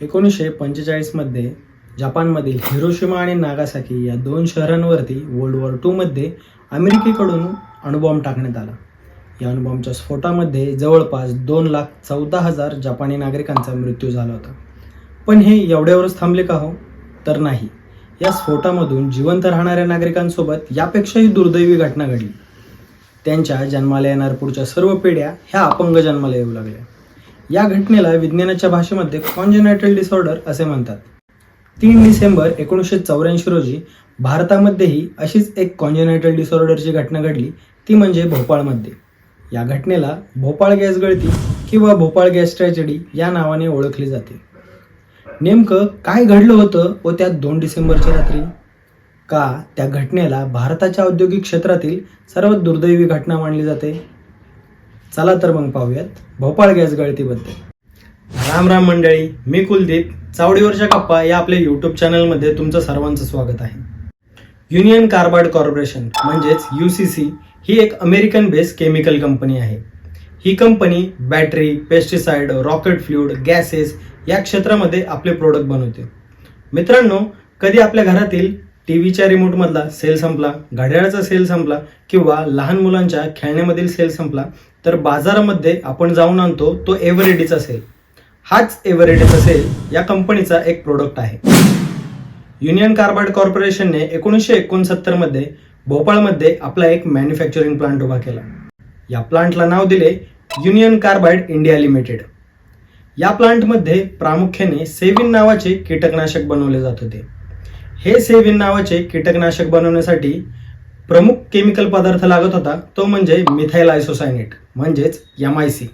एकोणीसशे पंचेचाळीसमध्ये जपानमधील हिरोशिमा आणि नागासाकी या दोन शहरांवरती वर्ल्ड वॉर टूमध्ये अमेरिकेकडून अणुबॉम्ब टाकण्यात आला. या अणुबॉम्बच्या स्फोटामध्ये जवळपास दोन लाख चौदा हजार जपानी नागरिकांचा मृत्यू झाला होता. पण हे एवढ्यावरच थांबले का हो? तर नाही. या स्फोटामधून जिवंत राहणाऱ्या नागरिकांसोबत यापेक्षाही दुर्दैवी घटना घडली. त्यांच्या जन्माला येणार पुढच्या सर्व पिढ्या ह्या अपंग जन्माला येऊ लागल्या. या घटनेला विज्ञानाच्या भाषेमध्ये कॉन्जेनायटल डिसऑर्डर असे म्हणतात. तीन डिसेंबर एकोणीसशे चौऱ्याऐंशी रोजी भारतामध्येही अशीच एक कॉन्जेनायटल डिसऑर्डरची घटना घडली ती म्हणजे भोपाळमध्ये. या घटनेला भोपाळ गॅस गळती किंवा भोपाळ गॅस ट्रॅजेडी या नावाने ओळखली जाते. नेमकं काय घडलं होतं व त्या दोन डिसेंबरच्या रात्री? का त्या घटनेला भारताच्या औद्योगिक क्षेत्रातील सर्वात दुर्दैवी घटना मानली जाते? चला तर मग पाहूयात भोपाळ गॅस गळतीबद्दल. राम राम मंडळी मी कुलदीप चावडीवरच्या कप्पा या आपल्या यूट्यूब चॅनलमध्ये तुमचं सर्वांचं स्वागत आहे. युनियन कार्बाइड कॉर्पोरेशन म्हणजेच यू सी सी ही एक अमेरिकन बेस्ड केमिकल कंपनी आहे. ही company battery pesticide rocket fluid gases या क्षेत्रामध्ये आपले प्रोडक्ट बनवते. मित्रांनो कधी आपल्या घरातील टी व्हीच्या रिमोटमधला सेल संपला घड्याळाचा सेल संपला किंवा लहान मुलांच्या खेळण्यामधील सेल संपला तर बाजारामध्ये आपण जाऊन आणतो तो एव्हरेडीचा सेल हाच एव्हरेडीचा सेल या कंपनीचा एक प्रोडक्ट आहे. युनियन कार्बाइड कॉर्पोरेशनने एकोणीसशे एकोणसत्तरमध्ये भोपाळमध्ये आपला एक मॅन्युफॅक्चरिंग प्लांट उभा केला. या प्लांटला नाव दिले युनियन कार्बाइड इंडिया लिमिटेड. या प्लांटमध्ये प्रामुख्याने सेविन नावाचे कीटकनाशक बनवले जात होते. हे सेविन नावाचे कीटकनाशक बनवण्यासाठी प्रमुख केमिकल पदार्थ लागत होता तो म्हणजे मिथाईल आयसोसायनेट म्हणजेच एम आय सी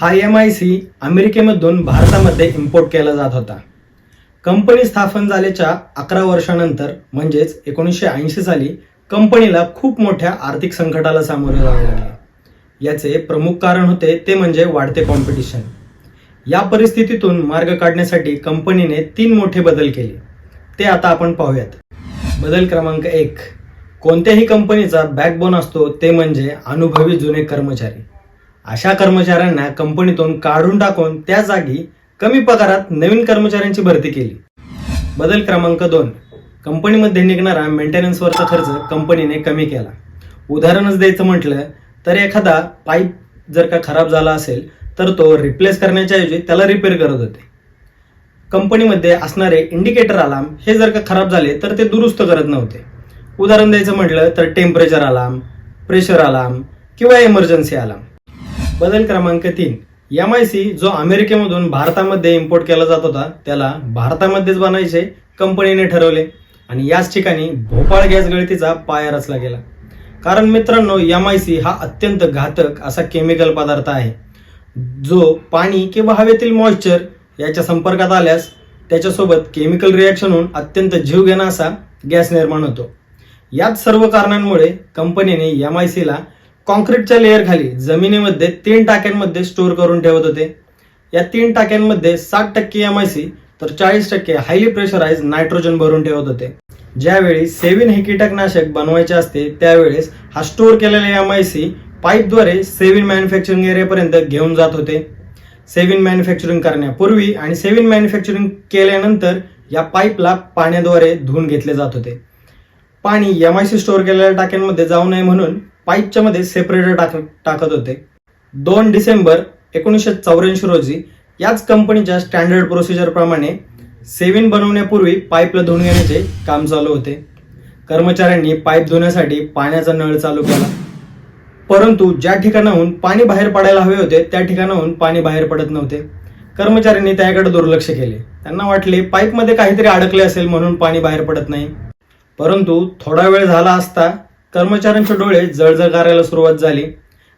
हा एम आय सी अमेरिकेमधून भारतामध्ये इम्पोर्ट केला जात होता. कंपनी स्थापन झाल्याच्या अकरा वर्षानंतर म्हणजेच एकोणीसशे ऐंशी साली कंपनीला खूप मोठ्या आर्थिक संकटाला सामोरे जावे लागले. याचे प्रमुख कारण होते ते म्हणजे वाढते कॉम्पिटिशन या परिस्थितीतून मार्ग काढण्यासाठी कंपनीने तीन मोठे बदल केले. ते आता आपण पाहूयात. बदल क्रमांक एक. कोणत्याही कंपनीचा बॅकबोन असतो ते म्हणजे अनुभवी जुने कर्मचारी. अशा कर्मचाऱ्यांना कंपनीतून काढून टाकून त्या जागी कमी पगारात नवीन कर्मचाऱ्यांची भरती केली. बदल क्रमांक दोन. कंपनीमध्ये निघणारा मेंटेनन्सवरचा खर्च कंपनीने कमी केला. उदाहरणच द्यायचं म्हटलं तर एखादा पाईप जर का खराब झाला असेल तर तो रिप्लेस करण्याच्या ऐवजी त्याला रिपेअर करत होते. कंपनीमध्ये असणारे इंडिकेटर अलार्म हे जर का खराब झाले तर ते दुरुस्त करत नव्हते. उदाहरण द्यायचं म्हटलं तर टेम्परेचर अलार्म प्रेशर अलार्म किंवा इमर्जन्सी अलार्म बदल क्रमांक तीन. एम आय सी जो अमेरिकेमधून भारतामध्ये इम्पोर्ट केला जात होता त्याला भारतामध्येच बनायचे कंपनीने ठरवले. आणि याच ठिकाणी भोपाळ गॅस गळतीचा पाया रचला गेला. कारण मित्रांनो एम आय सी हा अत्यंत घातक असा केमिकल पदार्थ आहे. जो पाणी किंवा हवेतील मॉइश्चर याच्या संपर्कात आल्यास त्याच्यासोबत केमिकल रिॲक्शन होऊन अत्यंत जीवघेणा असा गॅस निर्माण होतो. याच सर्व कारणांमुळे कंपनीने एम आय सीला कॉन्क्रीटच्या लेअरखाली जमिनीमध्ये तीन टाक्यांमध्ये स्टोअर करून ठेवत होते. या तीन टाक्यांमध्ये साठ टक्के एम आय सी तर चाळीस टक्के हायली प्रेशराईज नायट्रोजन भरून ठेवत होते. ज्यावेळी सेविन हे कीटकनाशक बनवायचे असते त्यावेळेस हा स्टोअर केलेला एम आय सी पाईपद्वारे सेविन मॅन्युफॅक्चरिंग एरियापर्यंत घेऊन जात होते. सेविन मॅन्युफॅक्चरिंग करण्यापूर्वी आणि सेविन मॅन्युफॅक्चरिंग केल्यानंतर या पाईपला पाण्याद्वारे धुवून घेतले जात होते. पाणी एम आय सी स्टोअर केलेल्या टाक्यांमध्ये जाऊ नये म्हणून पाईपच्या मध्ये सेपरेटर टाक टाकत होते. दोन डिसेंबर एकोणीसशे चौऱ्याऐंशी रोजी याच कंपनीच्या स्टँडर्ड प्रोसिजर प्रमाणे सेविन बनवण्यापूर्वी पाईपला धुवून घेण्याचे काम चालू होते. कर्मचाऱ्यांनी पाईप धुण्यासाठी पाण्याचा नळ चालू केला. परंतु ज्या ठिकाणाहून पाणी बाहेर पडायला हवे होते त्या ठिकाणाहून पाणी बाहेर पडत नव्हते. कर्मचाऱ्यांनी त्याकडे दुर्लक्ष केले. त्यांना वाटले पाईपमध्ये काहीतरी अडकले असेल म्हणून पाणी बाहेर पडत नाही. परंतु थोडा वेळ झाला असता कर्मचाऱ्यांचे डोळे जळजळ करायला सुरुवात झाली.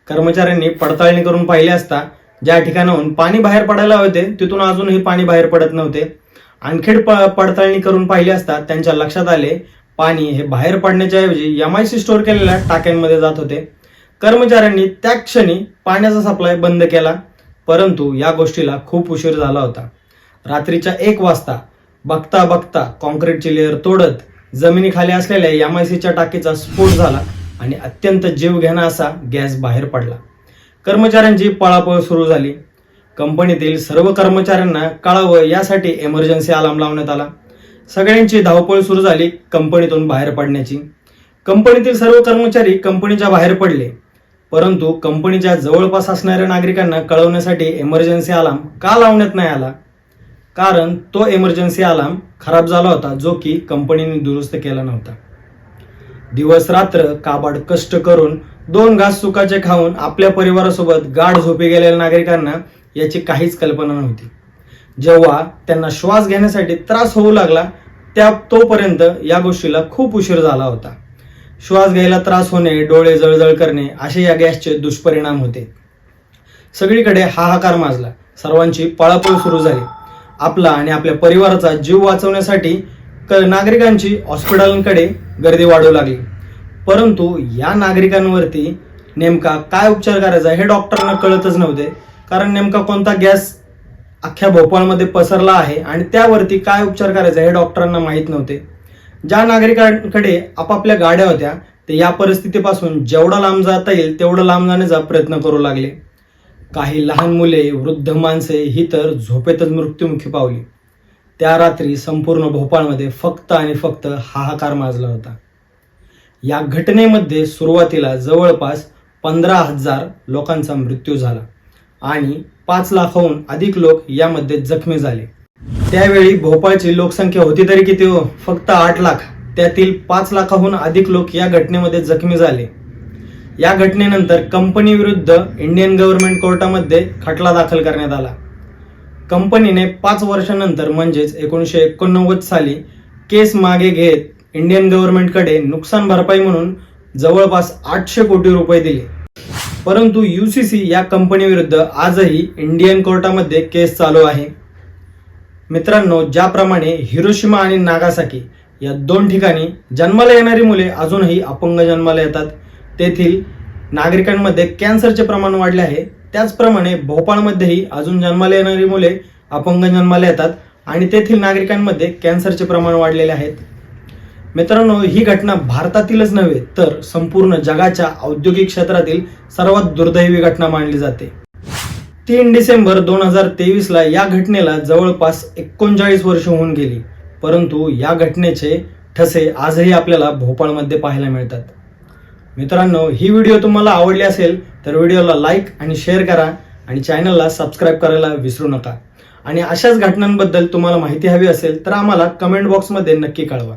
कर्मचाऱ्यांनी पडताळणी करून पाहिले असता ज्या ठिकाणाहून पाणी बाहेर पडायला होते तिथून अजूनही पाणी बाहेर पडत नव्हते. आणखीड प- पडताळणी करून पाहिले असता त्यांच्या लक्षात आले पाणी हे बाहेर पडण्याच्या ऐवजी एम आय सी स्टोअर केलेल्या टाक्यांमध्ये जात होते. कर्मचाऱ्यांनी त्या क्षणी पाण्याचा सप्लाय बंद केला. परंतु या गोष्टीला खूप उशीर झाला होता. रात्रीच्या एक वाजता बघता बघता कॉन्क्रीटची लेअर तोडत जमिनीखाली असलेल्या एम आय सीच्या टाकीचा स्फोट झाला आणि अत्यंत जीवघेणा असा गॅस बाहेर पडला. कर्मचाऱ्यांची पळापळ सुरू झाली. कंपनीतील सर्व कर्मचाऱ्यांना कळावं यासाठी इमर्जन्सी अलार्म लावण्यात आला. सगळ्यांची धावपळ सुरू झाली कंपनीतून बाहेर पडण्याची. कंपनीतील सर्व कर्मचारी कंपनीच्या बाहेर पडले. परंतु कंपनीच्या जवळपास असणाऱ्या नागरिकांना कळवण्यासाठी इमर्जन्सी अलार्म का लावण्यात नाही आला? कारण तो इमर्जन्सी अलार्म खराब झाला होता जो की कंपनीने दुरुस्त केला नव्हता. दिवस रात्र काबाड कष्ट करून दोन घास सुखाचे खाऊन आपल्या परिवारासोबत गाढ झोपी गेलेल्या नागरिकांना याची काहीच कल्पना नव्हती. जेव्हा त्यांना श्वास घेण्यासाठी त्रास होऊ लागला त्या तोपर्यंत या गोष्टीला खूप उशीर झाला होता. श्वास घ्यायला त्रास होणे डोळे जळजळ करणे असे या गॅसचे दुष्परिणाम होते. सगळीकडे हाहाकार माजला. सर्वांची पळापळ सुरू झाली. आपला आणि आपल्या परिवाराचा जीव वाचवण्यासाठी क- नागरिकांची हॉस्पिटलांकडे गर्दी वाढू लागली. परंतु या नागरिकांवरती नेमका काय उपचार करायचा हे डॉक्टरांना कळतच नव्हते. कारण नेमका कोणता गॅस अख्ख्या भोपाळमध्ये पसरला आहे आणि त्यावरती काय उपचार करायचा हे डॉक्टरांना माहीत नव्हते. ज्या नागरिकांकडे आपापल्या गाड्या होत्या ते या परिस्थितीपासून जेवढा लांब जाता येईल तेवढं लांब जाण्याचा प्रयत्न करू लागले. काही लहान मुले वृद्ध माणसे ही तर झोपेतच मृत्युमुखी पावली. त्या रात्री संपूर्ण भोपाळमध्ये फक्त आणि फक्त हाहाकार माजला होता. या घटनेमध्ये सुरुवातीला जवळपास पंधरा हजार लोकांचा मृत्यू झाला आणि पाच लाखाहून अधिक लोक यामध्ये जखमी झाले. त्यावेळी भोपाळची लोकसंख्या होती तरी किती हो? फक्त आठ लाख. त्यातील पाच लाखाहून अधिक लोक या घटनेमध्ये जखमी झाले. या घटनेनंतर कंपनी विरुद्ध इंडियन गव्हर्नमेंट कोर्टामध्ये खटला दाखल करण्यात आला. कंपनीने पाच वर्षानंतर म्हणजेच एकोणीसशे एकोणनव्वद साली केस मागे घेत इंडियन गव्हर्नमेंटकडे नुकसान भरपाई म्हणून जवळपास आठशे कोटी रुपये दिले. परंतु युसीसी या कंपनीविरुद्ध आजही इंडियन कोर्टामध्ये केस चालू आहे. मित्रांनो ज्याप्रमाणे हिरोशिमा आणि नागासाकी या दोन ठिकाणी जन्माला येणारी मुले अजूनही अपंग जन्माला येतात. तेथील नागरिकांमध्ये कॅन्सरचे प्रमाण वाढले आहे. त्याचप्रमाणे भोपाळमध्येही अजून जन्माला येणारी मुले अपंग जन्माला येतात आणि तेथील नागरिकांमध्ये कॅन्सरचे प्रमाण वाढलेले आहेत. मित्रांनो ही घटना भारतातीलच नव्हे तर संपूर्ण जगाच्या औद्योगिक क्षेत्रातील सर्वात दुर्दैवी घटना मानली जाते. तीन डिसेंबर दोन हजार तेवीसला या घटनेला जवळपास एकोणचाळीस वर्ष होऊन गेली. परंतु या घटनेचे ठसे आजही आपल्याला भोपाळमध्ये पाहायला मिळतात. मित्रांनो ही व्हिडिओ तुम्हाला आवडली असेल तर व्हिडिओला लाईक आणि शेअर करा आणि चॅनलला सबस्क्राईब करायला विसरू नका. आणि अशाच घटनांबद्दल तुम्हाला माहिती हवी असेल तर आम्हाला कमेंट बॉक्समध्ये नक्की कळवा.